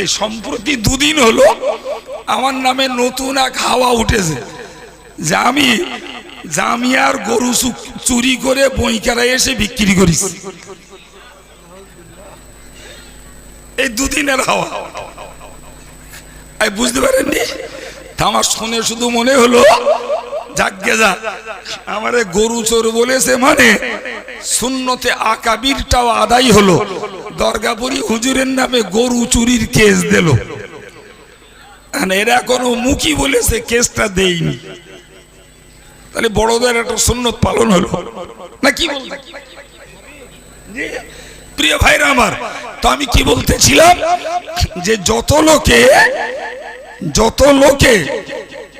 এই সম্প্রতি দুদিন হলো আমার নামে নতুন এক হাওয়া উঠেছে। যে আমি জামিয়ার গরু চুরি করে বইকারা এসে বিক্রি করিস এই দুদিনের হাওয়া। বুঝতে পারেননি? আমার শুনে শুধু মনে হলো যাগ্গে যা। আমারে গরু চোর বলেছে মানে। শূন্যতে আকাবিরটাও আদায় হলো। দরগাপুরি হুজুরের নামে গরু চুরির কেস দিল। আর এরা কোনো মুখী বলেছে কেসটা দেয়নি। তাহলে বড়দের একটা সুন্নত পালন হলো। না কি প্রিয় ভাইরা আমার, তো আমি কি বলতেছিলাম? যে যত লোকে যত লোকে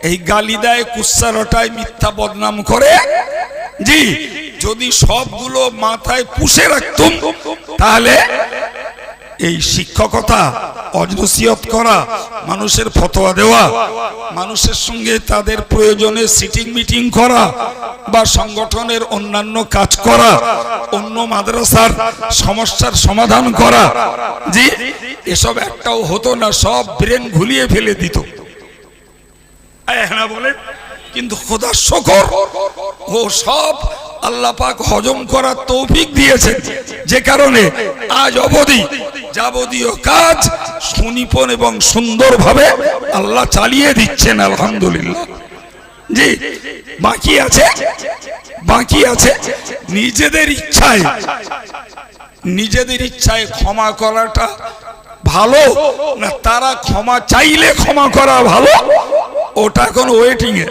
এই গালি দেয় কুচ্ছা মিথ্যা বদনাম করে। জি, যদি সবগুলো মাথায় পুষে রাখতুম, তাহলে এই শিক্ষকতা, অজনসিয়ত করা, মানুষের ফতোয়া দেওয়া, মানুষের সঙ্গে তাদের প্রয়োজনে সিটিং মিটিং করা বা সংগঠনের অন্যান্য কাজ করা, অন্য মাদ্রাসার সমস্যার সমাধান করা, জি, এসব একটাও হতো না, সব ব্রেন ঘুলিয়ে ফেলে দিত। হ্যাঁ বলে। কিন্তু খোদা শকর, ও সব আল্লাহ পাক হজম করার তৌফিক দিয়েছেন। যে কারণে আজ অবধি যাবতীয় কাজ সুনিপন এবং সুন্দরভাবে আল্লাহ চালিয়ে দিচ্ছেন, আলহামদুলিল্লাহ। জি, বাকি আছে? বাকি আছে নিজেদের ইচ্ছায়। নিজেদের ইচ্ছায় ক্ষমা করাটা ভালো, না তারা ক্ষমা চাইলে ক্ষমা করা ভালো? ওটা এখন ওয়েটিং এ।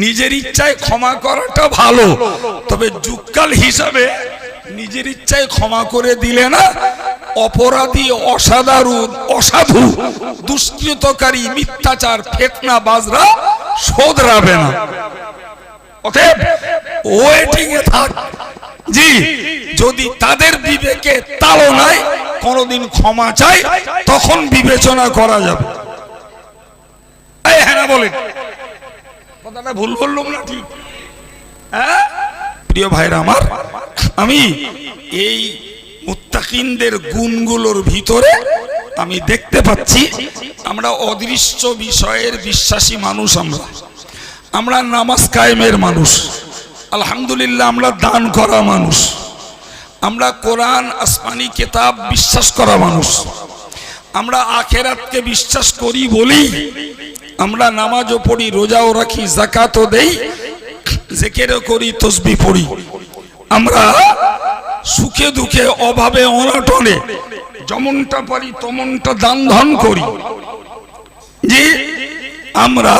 নিজের ইচ্ছায় ক্ষমা করাটা ভালো, তবে যুগকাল হিসাবে নিজের ইচ্ছায় ক্ষমা করে দিলে না অপরাধী, অসাধারণ, অসাধু, দুষ্কৃতকারী, মিথ্যাচার ফেতনা বাজরা শোধরাবে না। অতএব ওয়েটিং এ থাক। জি, যদি তাদের বিবেকে তাও নাই কোনদিন ক্ষমা চাই, তখন বিবেচনা করা যাবে। হ্যাঁ কথাটা ভুল বললাম না, ঠিক। হ্যাঁ? প্রিয় ভাইরা আমার, আমি এই মুত্তাকিনদের গুণগুলোর ভিতরে আমি দেখতে পাচ্ছি, আমরা অদৃশ্য বিষয়ের বিশ্বাসী মানুষ আমরা। আমরা নামাজ কায়েমের মানুষ। আলহামদুলিল্লাহ আমরা দান করা মানুষ। আমরা কোরআন, আসমানি কেতাব বিশ্বাস করা মানুষ। আমরা আখেরাতকে বিশ্বাস করি বলি। আমরা নামাজও পড়ি, রোজাও রাখি জাকাতও দেই, জেকেরও করি, তসবি পড়ি। আমরা সুখে দুঃখে, অভাবে অনটনে, যেমনটা পারি তেমনটা দান ধন করি। যে আমরা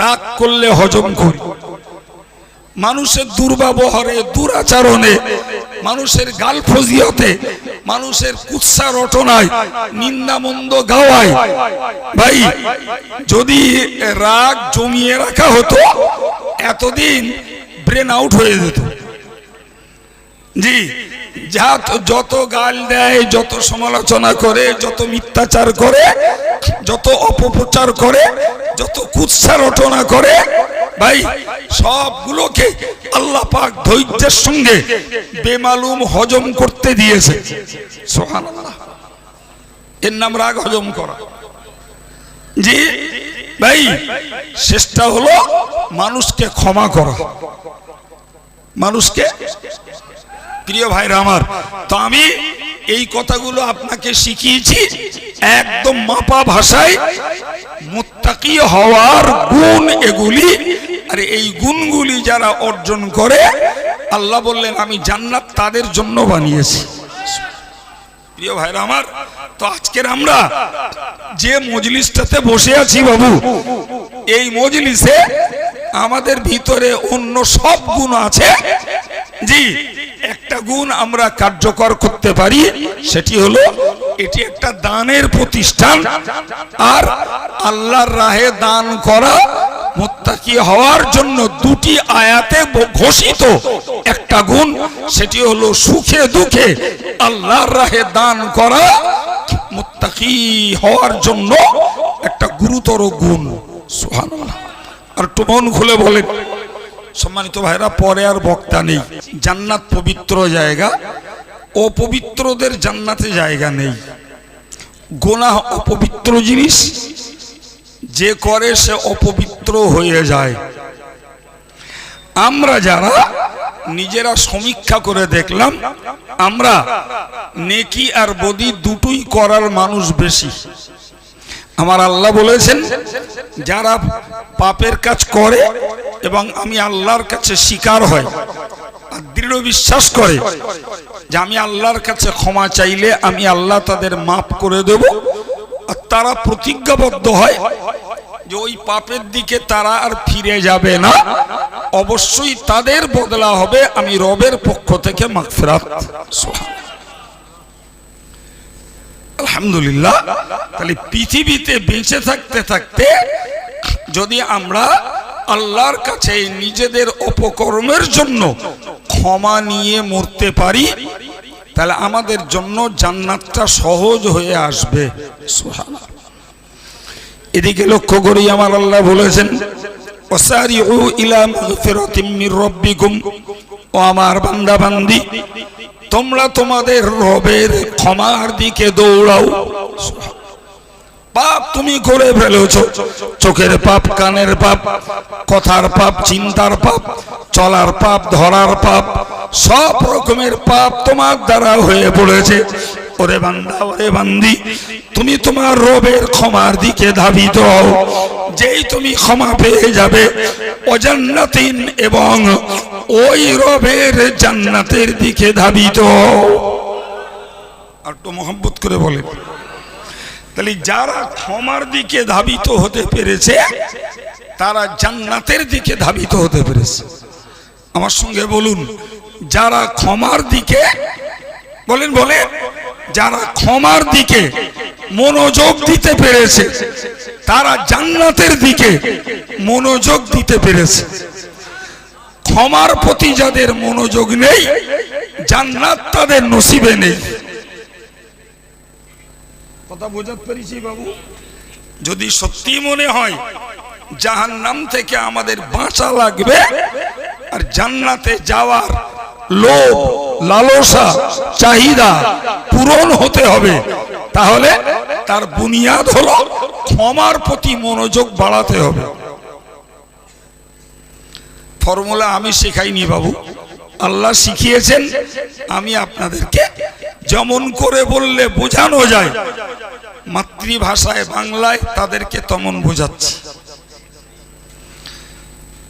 রাগ করলে হজম করি। মানুষের দুর্ব্যবহারে, দুরাচরণে, মানুষের গাল ফজিয়তে, মানুষের কুৎসা রটনায় নিন্দামন্দ গাওয়ায়। ভাই, যদি রাগ জমিয়ে রাখা হতো, এতদিন ব্রেন আউট হয়ে যেত। জি যা যত গাল দেয়, যত সমালোচনা করে, যত মিথ্যাচার করে, যত অপপ্রচার করে, যত কুৎসা রটনা করে ভাই, সবগুলোকে আল্লাহ পাক ধৈর্যের সঙ্গে বেমালুম হজম করতে দিয়েছে। এর নাম রাগ হজম করা। জি, ভাই, শেষটা হলো মানুষকে ক্ষমা করা। মানুষকে, প্রিয় ভাইরা আমার, তো আমি এই কথাগুলো আপনাকে শিখিয়েছি, একদম মাপা ভাষায় মুত্তাকি হওয়ার গুণ এগুলি। আর এই গুণগুলি যারা অর্জন করে, আল্লাহ বললেন, আমি জান্নাত তাদের জন্য বানিয়েছি। প্রিয় ভাইরা আমার, তো আজকের আমরা যে মজলিসটাতে বসে আছি বাবু, এই মজলিসে আমাদের ভিতরে অন্য সব গুণ আছে। জি, একটা গুণ আমরা কার্যকর করতে পারি, সেটি হলো এটি একটা দানের প্রতিষ্ঠান। আর আল্লাহর রাহে দান করা হওয়ার জন্য দুটি আয়াতে ঘোষিত একটা গুণ, সেটি হলো সুখে দুঃখে আল্লাহর রাহে দান করা মোত্তাকি হওয়ার জন্য একটা গুরুতর গুণ। সুবহানাল্লাহ। আর একটু মন খুলে বলে সম্মানিত ভাইরা, পরে আর বক্তা নেই। জান্নাত পবিত্র জায়গা। অপবিত্রদের জান্নাতে জায়গা নেই। গোনা অপবিত্র জিনিস, যে করে সে অপবিত্র হয়ে যায়। আমরা যারা নিজেরা সমীক্ষা করে দেখলাম, আমরা নেকি আর বদি দুটোই করার মানুষ বেশি। আমার আল্লাহ বলেছেন, যারা পাপের কাজ করে এবং আমি আল্লাহর কাছে শিকার হয় দৃঢ় বিশ্বাস করে যে আমি আল্লাহর কাছে ক্ষমা চাইলে আমি আল্লাহ তাদের মাফ করে দেব। আর তারা প্রতিজ্ঞাবদ্ধ হয় যে ওই পাপের দিকে তারা আর ফিরে যাবে না। অবশ্যই তাদের বদলা হবে আমি রবের পক্ষ থেকে মাগফিরাত। আলহামদুলিল্লাহ। তাহলে পৃথিবীতে বেঁচে থাকতে থাকতে যদি আমরা আল্লাহর কাছে নিজেদের অপকর্মের জন্য ক্ষমা নিয়ে মরতে পারি, তাহলে আমাদের জন্য জান্নাতটা সহজ হয়ে আসবে। এদিকে লক্ষ্য করি আমার আল্লাহ বলেছেন ও আমার তোমরা তোমাদের রবের ক্ষমার দিকে দৌড়াও। পাপ তুমি করে ফেলেছো। চোখের পাপ, কানের পাপ, কথার পাপ, চিন্তার পাপ, চলার পাপ, ধরার পাপ, সব রকমের পাপ তোমার দ্বারা হয়ে পড়েছে। ওরে বান্দা, ওরে বান্দি, তুমি তোমার রবের ক্ষমার দিকে ধাবিত হও। যেই তুমি ক্ষমা পেয়ে যাবে, অজান্নাতিন এবং ওই রবের জান্নাতের দিকে ধাবিত হও। আর একটু মোহাম্মত করে বলে। তাহলে যারা ক্ষমার দিকে ধাবিত হতে পেরেছে, তারা জান্নাতের দিকে ধাবিত হতে পেরেছে। আমার সঙ্গে বলুন, যারা ক্ষমার দিকে, বলেন বলে যারা ক্ষমার দিকে মনোযোগ দিতে পেরেছে, তারা জান্নাতের দিকে মনোযোগ দিতে পেরেছে। ক্ষমার প্রতি যাদের মনোযোগ নেই, জান্নাত তাদের নসিবে নেই। কথা বোঝাতে পেরেছি বাবু? যদি সত্যি মনে হয় জাহান নাম থেকে আমাদের বাঁচা লাগবে আর জান্নাতে যাওয়ার লোভ, লালসা, চাহিদা পূরণ হতে হবে, তাহলে তার বুনিয়াদ হলো ক্ষমার প্রতি মনোযোগ বাড়াতে হবে। ফর্মুলা আমি শেখাইনি বাবু। আল্লাহ শিখিয়েছেন, আমি আপনাদেরকে যেমন করে বললে বোঝানো যায়, মাতৃভাষায় বাংলায় তাদেরকে তেমন বোঝাচ্ছি।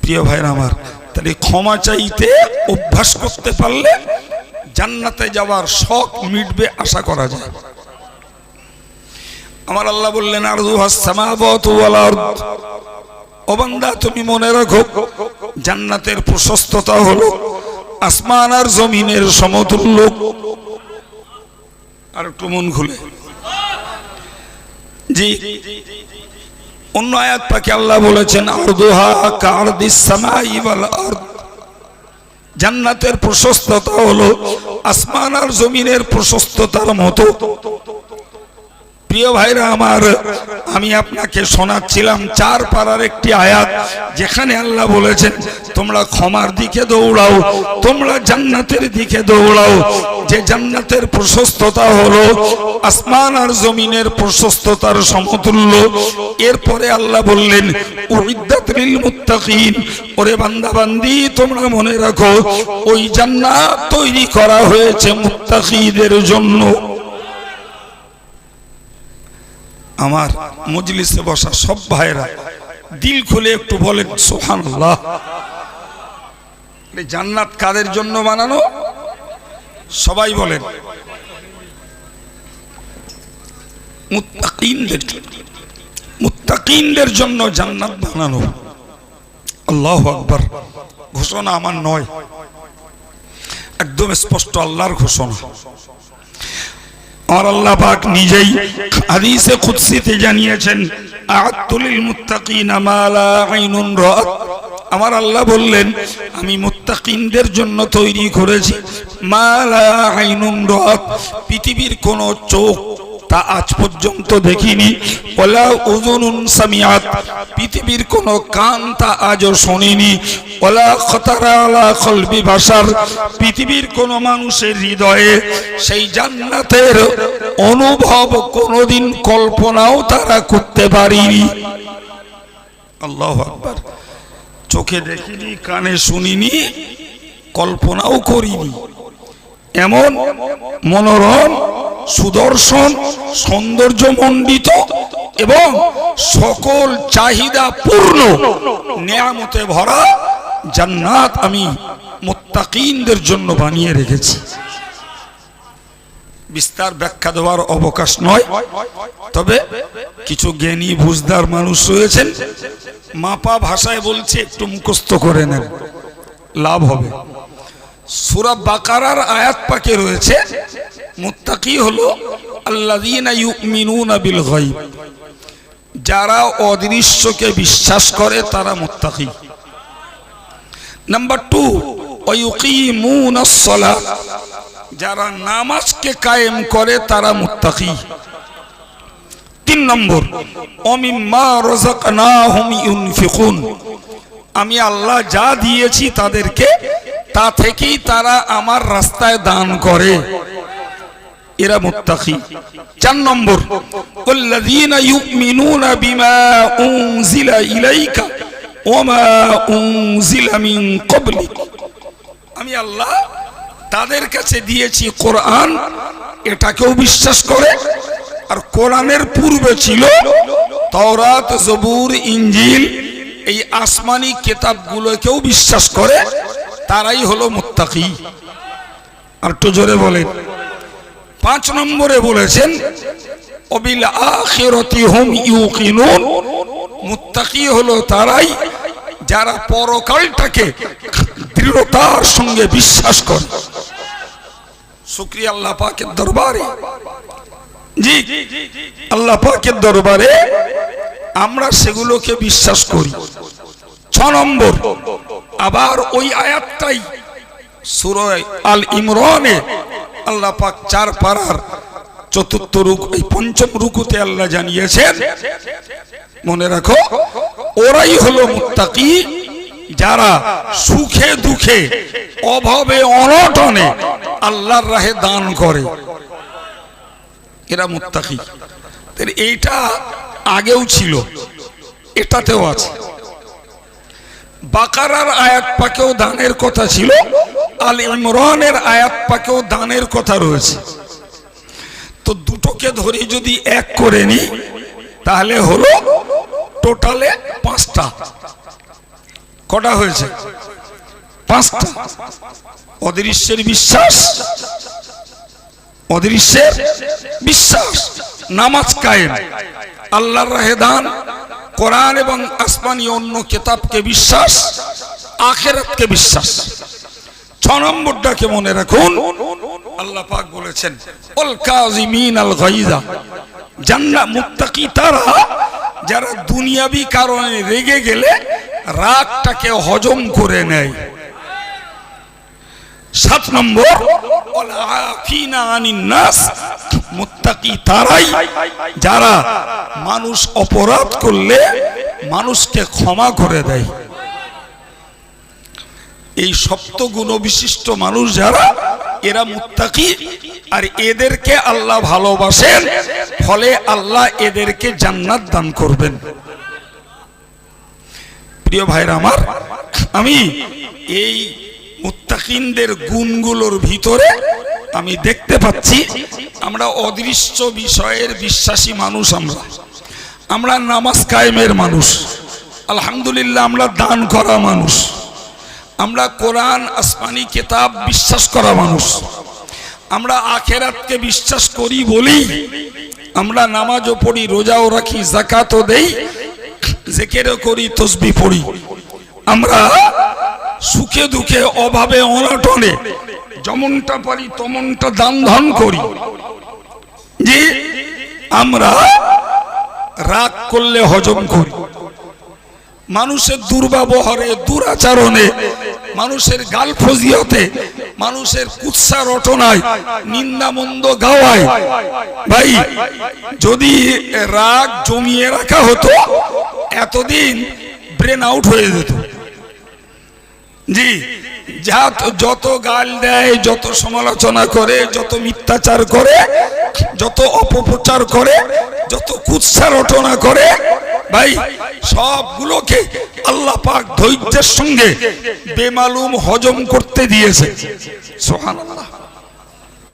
প্রিয় ভাইরা আমার, তাহলে ক্ষমা চাইতে অভ্যাস করতে পারলে জান্নাতে যাওয়ার শখ মিটবে আশা করা যায়। আমার আল্লাহ বললেন আরদ। ও তুমি মনে রাখো, জান্নাতের প্রশস্ততা হলো আসমান আর জমিনের সমতুল্য। আর একটু মন খুলে। জি, অন্য আয়াত পাকে আল্লাহ বলেছেন, আরদুহা কারদিস সামাই ওয়াল আরদ। জান্নাতের প্রশস্ততা হলো আসমান আর জমিনের প্রশস্ততার মতো। প্রিয় ভাইরা আমার, আমি আপনাকে শোনাচ্ছিলাম চার পাড়ার একটি আয়াত, যেখানে আল্লাহ বলেছেন, তোমরা ক্ষমার দিকে দৌড়াও, তোমরা জান্নাতের দিকে দৌড়াও। যে জান্নাতের প্রশস্ততা হলো, আসমান আর জমিনের প্রশস্ততার সমতুল্য। এরপরে আল্লাহ বললেন, উইদ্দাত লিল মুত্তাকিন ওরে বান্দা বান্দি, তোমরা মনে রাখো, ওই জান্নাত তৈরি করা হয়েছে মুত্তাকিদের জন্য। আমার মজলিসে বসা সব ভাইরা দিল খুলে একটু বলেন সোহানুল্লাহ জান্নাত কাদের জন্য বানানো? সবাই বলেন। মুত্তাকিনদের জন্য জান্নাত বানানো। আল্লাহ আকবার। ঘোষণা আমার নয়। একদম স্পষ্ট আল্লাহর ঘোষণা। আর আল্লাহ পাক নিজেই হাদিসে খুদসিতে জানিয়েছেন, আতুলিল মুত্তাকিনা মালা আইনুন রাত। আমার আল্লাহ বললেন, আমি মুত্তাকিনদের জন্য তৈরি করেছি মালা আইনুন রাত। পৃথিবীর কোন চোখ তা আজ পর্যন্ত দেখিনি। ওলা উজুনুন সামিয়াত পৃথিবীর কোনো কান তা আজও শোনেনি। ওলা খতারা আলা কলবি ভাষার পৃথিবীর কোনো মানুষের হৃদয়ে সেই জান্নাতের অনুভব কোনোদিন কল্পনাও তারা করতে পারিনি। আল্লাহ আকবার। চোখে দেখিনি, কানে শুনিনি, কল্পনাও করিনি। এমন মনোরম, সুদর্শন, সৌন্দর্যমণ্ডিত এবং সকল চাহিদা পূর্ণ নিয়ামতে ভরা জান্নাত আমি মোত্তাকিনদের জন্য বানিয়ে রেখেছি। বিস্তার ব্যাখ্যা দেওয়ার অবকাশ নয়, তবে কিছু জ্ঞানী বুঝদার মানুষ রয়েছেন। মাপা ভাষায় বলছে, একটু মুখস্থ করে নেন, লাভ হবে। সুরা বাকারার আয়াত পাকে রয়েছে, মুত্তাকি হলো গায়ব। যারা অদৃশ্যকে বিশ্বাস করে, তারা মুত্তাকি। নাম্বার টু ওয়ুকিমুনাস সালাত যারা নামাজকে কায়েম করে, তারা মুত্তাকি। তিন নম্বর অমিম্মা আমি আল্লাহ যা দিয়েছি, তাদেরকে তা থেকেই তারা আমার রাস্তায় দান করে। এরা মুত্তাকি। চার নম্বর বিমা ইলাইকা আমি আল্লাহ তাদের কাছে দিয়েছি কোরআন, এটাকেও বিশ্বাস করে। আর কোরআনের পূর্বে ছিল তওরাত, জবুর ইঞ্জিল এই আসমানি কেতাবগুলোকেও বিশ্বাস করে। তারাই হলো মুত্তাকি। আর একটু জোরে বলেন। পাঁচ নম্বরে বলেছেন, অবিল আখিরাতি হুম ইউকিনুন। মুত্তাকি হলো তারাই যারা পরকালটাকে দৃঢ়তার সঙ্গে বিশ্বাস করে। শুক্রিয়া আল্লাহ পাকের দরবারে। জি, আল্লাহ পাকের দরবারে আমরা সেগুলোকে বিশ্বাস করি। ছ নম্বর। আবার ওই আয়াতটাই সুরয় আল ইমরানে আল্লাহ পাক চার পাড়ার চতুর্থ রুক, এই পঞ্চম রুকুতে আল্লাহ জানিয়েছেন, মনে রাখো, ওরাই হলো মুত্তাকি যারা সুখে দুঃখে, অভাবে অনটনে আল্লাহর রাহে দান করে। এরা মুত্তাকি। এইটা আগেও ছিল, এটাতেও আছে। বাকারার আয়াত পাকেও দানের কথা ছিল, আল ইমরানের আয়াত পাকেও দানের কথা রয়েছে। তো দুটোকে ধরে যদি এক করে নি, তাহলে হলো টোটালে পাঁচটা। কটা হয়েছে? পাঁচটা। অদৃশ্যের বিশ্বাস অদৃশ্যের বিশ্বাস। নামাজ কায়েম। আল্লাহর রাহেদান কোরআন এবং আসমানি অন্য কেতাবকে বিশ্বাস, আখেরাতকে বিশ্বাস। ছ নম্বরটাকে মনে রাখুন, আল্লাহ পাক বলেছেন অল কাজিমিন আল গাইজা জান্না মুত্তাকি তারা, যারা দুনিয়াবি কারণে রেগে গেলে রাগটাকে হজম করে নেয়। সাত নম্বর তারাই, যারা মানুষ অপরাধ করলে মানুষকে ক্ষমা করে দেয়। এই সপ্তগুণ বিশিষ্ট মানুষ যারা, এরা মুত্তাকি, আর এদেরকে আল্লাহ ভালোবাসেন, ফলে আল্লাহ এদেরকে জান্নাত দান করবেন। প্রিয় ভাইরা আমার, আমি এই মুত্তাকিনদের গুণগুলোর ভিতরে আমি দেখতে পাচ্ছি, আমরা অদৃশ্য বিষয়ের বিশ্বাসী মানুষ আমরা। আমরা নামাজ কায়েমের মানুষ। আলহামদুলিল্লাহ, আমরা দান করা মানুষ। আমরা কোরআন, আসমানি কেতাব বিশ্বাস করা মানুষ। আমরা আখেরাতকে বিশ্বাস করি বলি, আমরা নামাজও পড়ি, রোজাও রাখি জাকাতও দেই, জেকেরও করি, তসবি পড়ি। আমরা সুখে দুঃখে, অভাবে অনটনে, যেমনটা পারি তেমনটা দান ধন করি। যে আমরা রাগ করলে হজম করি। মানুষের দুর্ব্যবহারে, দুরাচরণে, মানুষের গাল ফজিয়তে, মানুষের কুৎসা রটনায়, নিন্দামন্দ গাওয়ায়, ভাই, যদি রাগ জমিয়ে রাখা হতো, এতদিন ব্রেন আউট হয়ে যেত। জি। যত গাল দেয়, যত সমালোচনা করে, যত মিথ্যাচার করে, যত অপপ্রচার করে, যত কুৎসা রটনা করে, ভাই, সবগুলোকে আল্লাহ পাক ধৈর্যের সঙ্গে বেমালুম হজম করতে দিয়েছে। সোহান